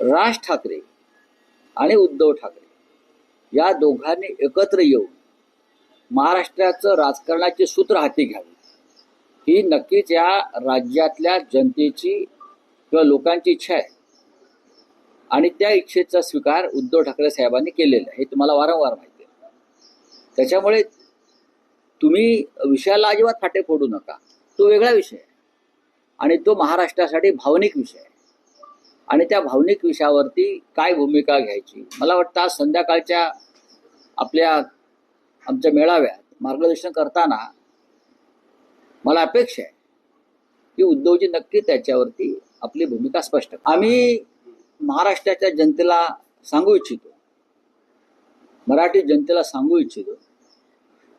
राज ठाकरे आणि उद्धव ठाकरे या दोघांनी एकत्र येऊन महाराष्ट्राचं राजकारणाचे सूत्र हाती घ्यावे. ही नक्कीच या राज्यातल्या जनतेची किंवा लोकांची इच्छा आहे. आणि त्या इच्छेचा स्वीकार उद्धव ठाकरे साहेबांनी केलेला आहे. हे तुम्हाला वारंवार माहिती आहे. त्याच्यामुळे तुम्ही विषयाला अजिबात फाटे फोडू नका. तो वेगळा विषय आहे. आणि तो महाराष्ट्रासाठी भावनिक विषय आहे. आणि त्या भावनिक विषयावरती काय भूमिका घ्यायची? मला वाटतं आज संध्याकाळच्या आपल्या आमच्या मेळाव्यात मार्गदर्शन करताना मला अपेक्षा आहे की उद्धवजी नक्की त्याच्यावरती आपली भूमिका स्पष्ट आम्ही महाराष्ट्राच्या जनतेला सांगू इच्छितो. मराठी जनतेला सांगू इच्छितो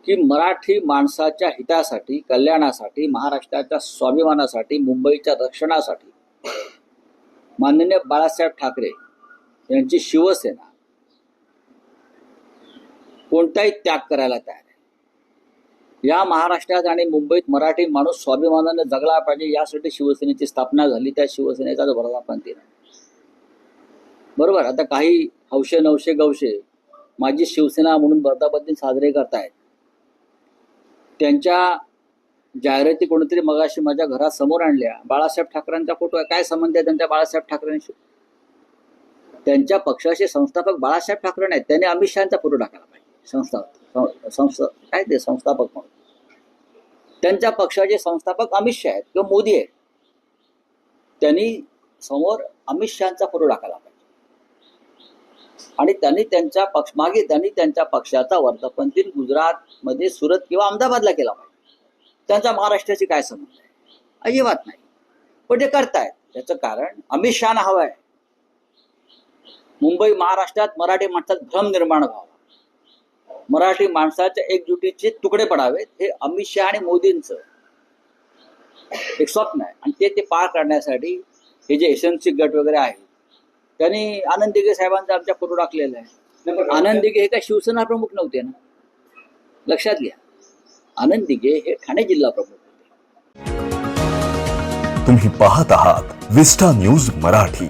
की मराठी माणसाच्या हितासाठी कल्याणासाठी महाराष्ट्राच्या स्वाभिमानासाठी मुंबईच्या रक्षणासाठी माननीय बाळासाहेब ठाकरे यांची शिवसेना कोणताही त्याग करायला तयार आहे. या महाराष्ट्रात आणि मुंबईत मराठी माणूस स्वाभिमानाने जगला पाहिजे यासाठी शिवसेनेची स्थापना झाली त्या शिवसेनेचा वर्धापन आहे बरोबर? आता काही हौशे नवशे गवशे माझी शिवसेना म्हणून वर्धापन दिन साजरे करतायत. त्यांच्या जाहिराती कोणीतरी मगाशी माझ्या घरात समोर आणल्या. बाळासाहेब ठाकरेंचा फोटो आहे. काय संबंध आहे त्यांच्या बाळासाहेब ठाकरेंशी? त्यांच्या पक्षाचे संस्थापक बाळासाहेब ठाकरे नाहीत. त्यांनी अमित शहाचा फोटो टाकायला पाहिजे. संस्था संस्था काय ते? संस्थापक म्हणून. त्यांच्या पक्षाचे संस्थापक अमित शहा आहेत किंवा मोदी आहेत. त्यांनी समोर अमित शहाचा फोटो टाकायला पाहिजे. आणि त्यांनी त्यांच्या पक्ष मागे त्यांनी त्यांच्या पक्षाचा वर्धापन दिन गुजरातमध्ये सुरत किंवा अहमदाबादला केला पाहिजे. त्यांचा महाराष्ट्राशी काय संबंध आहे अजिबात नाही. पण ते करतायत. त्याचं कारण अमित शहाना हवं आहे. मुंबई महाराष्ट्रात मराठी माणसात भ्रम निर्माण व्हावा. मराठी माणसाच्या एकजुटीचे तुकडे पडावेत. हे अमित शहा आणि मोदींचं एक स्वप्न आहे. आणि ते ते पार करण्यासाठी हे जे एसएमसी गट वगैरे आहेत त्यांनी आनंद दिघे साहेबांचा आमच्या फोटो टाकलेला आहे. आनंद दिघे हे काय शिवसेना प्रमुख नव्हते ना? लक्षात घ्या. आनंदी हे ठाणे जिल्हा प्रमुख होते. तुम्ही पाहत आहात विस्टा न्यूज मराठी.